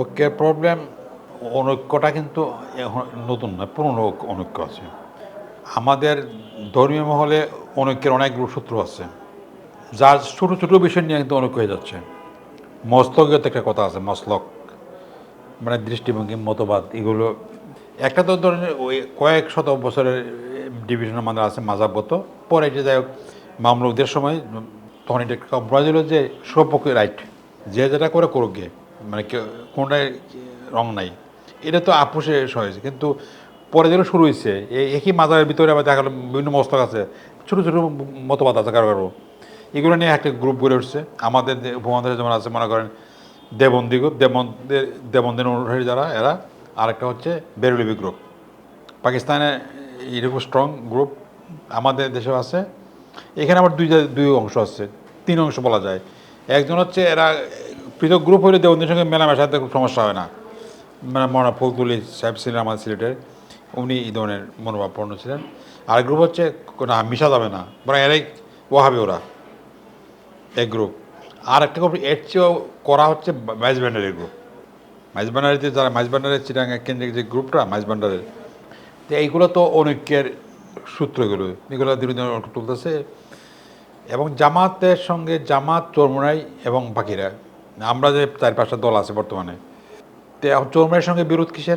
ঐক্যের প্রবলেম অনৈক্যটা কিন্তু নতুন নয় পুরনো অনৈক্য আছে। আমাদের ধর্মীয় মহলে অনৈক্যের অনেকগুলো সূত্র আছে। যার ছোটো ছোটো বিষয় নিয়ে কিন্তু অনৈক্য হয়ে যাচ্ছে। মস্তকীয়তে একটা কথা আছে মসলক মানে দৃষ্টিভঙ্গি, মতবাদ, এগুলো একটা তো ধরেন ওই কয়েক শত বছরের ডিভিশন আমাদের আছে মাজাবগত পরে যে যাই হোক, মামলুকদের সময় তখন এটা কম্প্রোমাইজ হলো যে সপক্ষে রাইট যে যেটা করে করুক গিয়ে মানে কোনটায় রং নাই। এটা তো আপুসে হয়েছে কিন্তু পরে যেগুলো শুরু হয়েছে একই মাজারের ভিতরে আবার দেখা গেলো বিভিন্ন মস্তক আছে, ছোটো ছোটো মতবাদ আছে কারও কারও। এগুলো নিয়ে একটা গ্রুপ গড়ে উঠছে। আমাদের উপমহাদেশে যেমন আছে, মনে করেন দেবন্দী গ্রুপ দেবন্দের দেবন্দের অনুসারী যারা, এরা, আরেকটা হচ্ছে বেরুলিবি গ্রুপ পাকিস্তানে এরকম স্ট্রং গ্রুপ আমাদের দেশেও আছে। এখানে আবার দুই দুই অংশ আছে, তিন অংশ বলা যায়। একজন হচ্ছে এরা পৃথক গ্রুপ হলে দেবন্দের সঙ্গে মেলামেশাতে খুব সমস্যা হয় না। মানে মৌলানা ফজলুল সাহেব ছিলেন আমাদের সিলেটের, উনি এই ধরনের মনোভাবপূর্ণ ছিলেন। আর গ্রুপ হচ্ছে, না, মিশা যাবে না, বরং এরাই ওহাবে ওরা, এক গ্রুপ আর একটা গ্রুপ এর চেয়েও করা হচ্ছে মাইজ ব্যান্ডারের গ্রুপ মাইজ ব্যান্ডারিতে যারা, মাইজ ব্যান্ডারের চিটাঙ্গা কেন্দ্রিক যে গ্রুপটা মাইজ ব্যান্ডারের তো এইগুলো তো অনৈক্যের সূত্র এগুলো এগুলো দিন দিন তুলতেছে এবং জামাতের সঙ্গে জামাত চরমুনাই এবং বাকিরা আমরা যে চার পাঁচটা দল আছে বর্তমানে চরমুনাইয়ের সঙ্গে বিরোধ কিসের?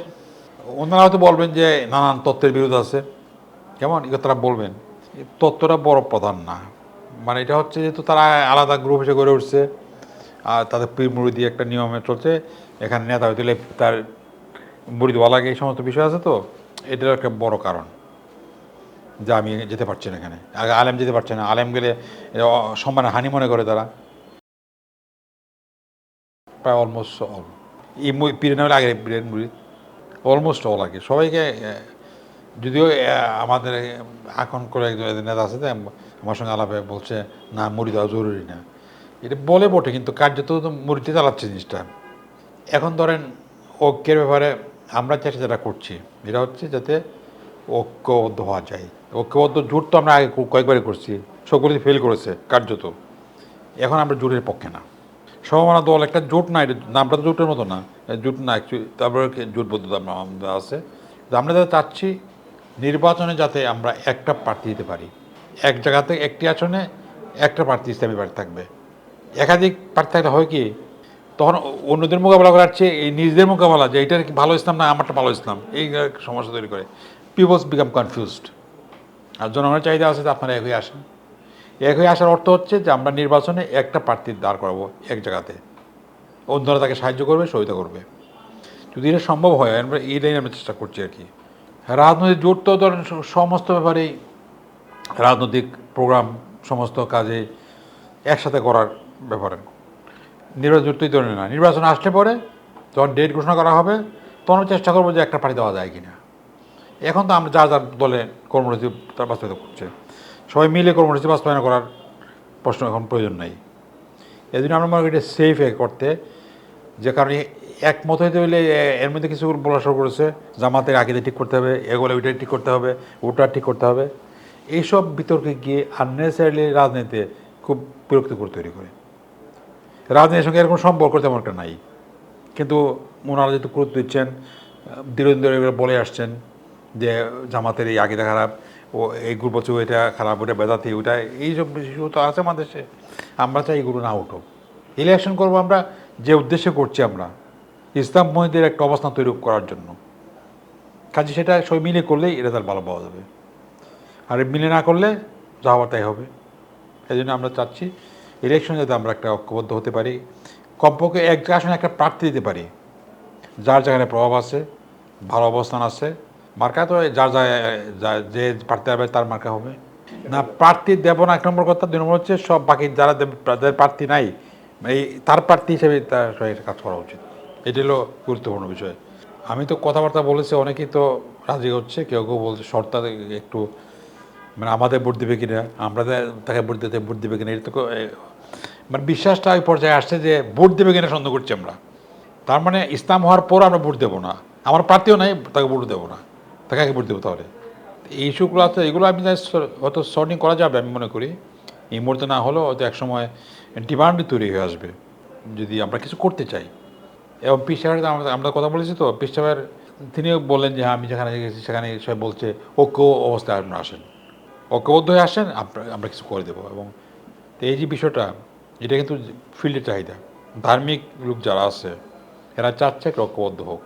ওনারা হয়তো বলবেন যে নানান তত্ত্বের বিরোধ আছে। কেমন? এগুলো তারা বলবেন। তত্ত্বটা বড় প্রধান না। মানে এটা হচ্ছে যেহেতু তারা আলাদা গ্রুপ হিসেবে গড়ে উঠছে, আর তাদের পীর মুড়ি দিয়ে একটা নিয়মে চলছে। এখানে নেতা হইতে তার মুড়িদওয়ালাকে এই সমস্ত বিষয় আছে তো। এটার একটা বড় কারণ। যে আমি যেতে পারছি না এখানে। আগে আলেম যেতে পারছে না। আলেম গেলে এ, অ- সম্মানে হানি মনে করে তারা। প্রায় অলমোস্ট অল এই নামে আগে পীরের মুড়ি অলমোস্ট অল আগে সবাইকে যদিও আমাদের এখন করে একজন নেতা আছে আমার সঙ্গে আলাপে বলছে, না, মুড়ি দেওয়া জরুরি না। এটা বলে বটে, কিন্তু কার্যত তো মুড়িতে চালাচ্ছে জিনিসটা। এখন ধরেন, ঐক্যের ব্যাপারে আমরা চেষ্টা যেটা করছি, এটা হচ্ছে যাতে ঐক্যবদ্ধ হওয়া যায়। ঐক্যবদ্ধ জোট তো আমরা আগে কয়েক- কয়েকবারই করছি, সকলেই ফেল করেছে কার্যত। এখন আমরা জোটের পক্ষে না। সমমানা দল একটা জোট না এটা নামটা তো জোটের মতো না। জোট না তারপরে কি জোটবদ্ধ আমরা আমাদের আছে। আমরা যাতে চাচ্ছি, নির্বাচনে যাতে আমরা একটা প্রার্থী দিতে পারি। এক জায়গাতে একটি আসনে একটা প্রার্থী ইসলামী প্রার্থী থাকবে। একাধিক প্রার্থী থাকলে হয় কি, তখন অন্যদের মোকাবেলা করার চেয়ে এই নিজেদের মোকাবেলা, যে এইটার ভালো ইসলাম না আমারটা ভালো ইসলাম, এই সমস্যা তৈরি করে। পিপলস বিকাম কনফিউজড আর জনগণের চাহিদা আছে আপনারা এক হয়ে আসেন। এক হয়ে আসার অর্থ হচ্ছে যে আমরা নির্বাচনে একটা প্রার্থী দাঁড় করাবো এক জায়গাতে। অন্যরা তাকে সাহায্য করবে সহায়তা করবে। যদি এটা সম্ভব হয়, আমরা এই লাইনে আমরা চেষ্টা করছি আর কি। রাজনৈতিক জোট তো ধরেন সমস্ত ব্যাপারেই রাজনৈতিক প্রোগ্রাম, সমস্ত কাজে একসাথে করার ব্যাপারে। নির্বাচন জোট তো এই ধরনের না। নির্বাচন আসলে পরে যখন ডেট ঘোষণা করা হবে, তখন চেষ্টা করব যে একটা পার্টি দেওয়া যায় কিনা। এখন তো আমরা যা যার দলে কর্মসূচি তার বাস্তবায়িত করছে। সবাই মিলে কর্মসূচি বাস্তবায়ন করার প্রশ্ন এখন প্রয়োজন নাই। এই জন্য আমরা মনে করি এটা সেফ করতে, যে কারণে একমত হইতে হইলে এর মধ্যে কিছু বলা শুরু করেছে, জামাতের আগে ঠিক করতে হবে, এগুলো ওইটা ঠিক করতে হবে, ওটা ঠিক করতে হবে। এইসব বিতর্কে গিয়ে আননেসারিলি রাজনীতিতে খুব বিরক্তিকর তৈরি করে। রাজনীতির সঙ্গে এরকম সম্পর্ক তেমন একটা নাই। কিন্তু ওনারা যেহেতু গুরুত্ব দিচ্ছেন দীর্ঘদিন ধরে বলে আসছেন যে জামাতের এই আগেটা খারাপ ও, এই গ্রুপ হচ্ছে এটা খারাপ, ওটা বেদাতি, ওটা এইসব বিষয় তো আছে আমাদের দেশে আমরা চাই এগুলো না উঠো ইলেকশন করব আমরা, যে উদ্দেশ্যে করছি আমরা, ইসলাম মহিদের একটা অবস্থান তৈরি করার জন্য। কাজে সেটা সবাই মিলে করলেই তার ভালো পাওয়া যাবে। আর মিলে না করলে যা তাই হবে। এই জন্য আমরা চাচ্ছি ইলেকশনে যাতে আমরা একটা ঐক্যবদ্ধ হতে পারি। কমপক্ষে এক আসনে একটা প্রার্থী দিতে পারি। যার যেখানে প্রভাব আছে, ভালো অবস্থান আছে মার্কা তো যার যা, যা- প্রার্থী হবে তার মার্কা হবে। না, প্রার্থী দেব না, এক নম্বর কথা। দুই নম্বর হচ্ছে, সব বাকি যারা যাদের প্রার্থী নাই এই তার প্রার্থী হিসেবে তার কাজ করা উচিত। এটি হলো গুরুত্বপূর্ণ বিষয়। আমি তো কথাবার্তা বলেছি, অনেকেই তো রাজি হচ্ছে, কেউ কেউ বলছে, শর্তা একটু মানে আমাদের ভোট দেবে কিনা, আমরা তাকে ভোট দিতে, ভোট দেবে কিনা এটা তো মানে বিশ্বাসটা ওই পর্যায়ে আসছে যে ভোট দেবে কিনা সন্দেহ করছি আমরা। তার মানে ইসলাম হওয়ার পর আমরা ভোট দেবো না। আমার প্রার্থীও নাই, তাকে ভোট দেবো না। তাকে আগে ভোট দেবো তাহলে। এই ইস্যুগুলো আছে এগুলো আমি হয়তো সর্টিং করা যাবে আমি মনে করি। এই মুহূর্তে না হলেও হয়তো একসময় ডিমান্ড তৈরি হয়ে আসবে, যদি আমরা কিছু করতে চাই। এবং পিস সাহেবের আমরা কথা বলেছি তো পিস সাহেবের, তিনিও বললেন যে হ্যাঁ আমি যেখানে গেছি, সেখানে সবাই বলছে, ঐক্য অবস্থায় আপনারা আসেন। ঐক্যবদ্ধ হয়ে আসেন, আমরা কিছু করে দেবো। এবং এই যে বিষয়টা, এটা কিন্তু ফিল্ডের চাহিদা। ধার্মিক লোক যারা আছে, এরা চাচ্ছে ঐক্যবদ্ধ হোক।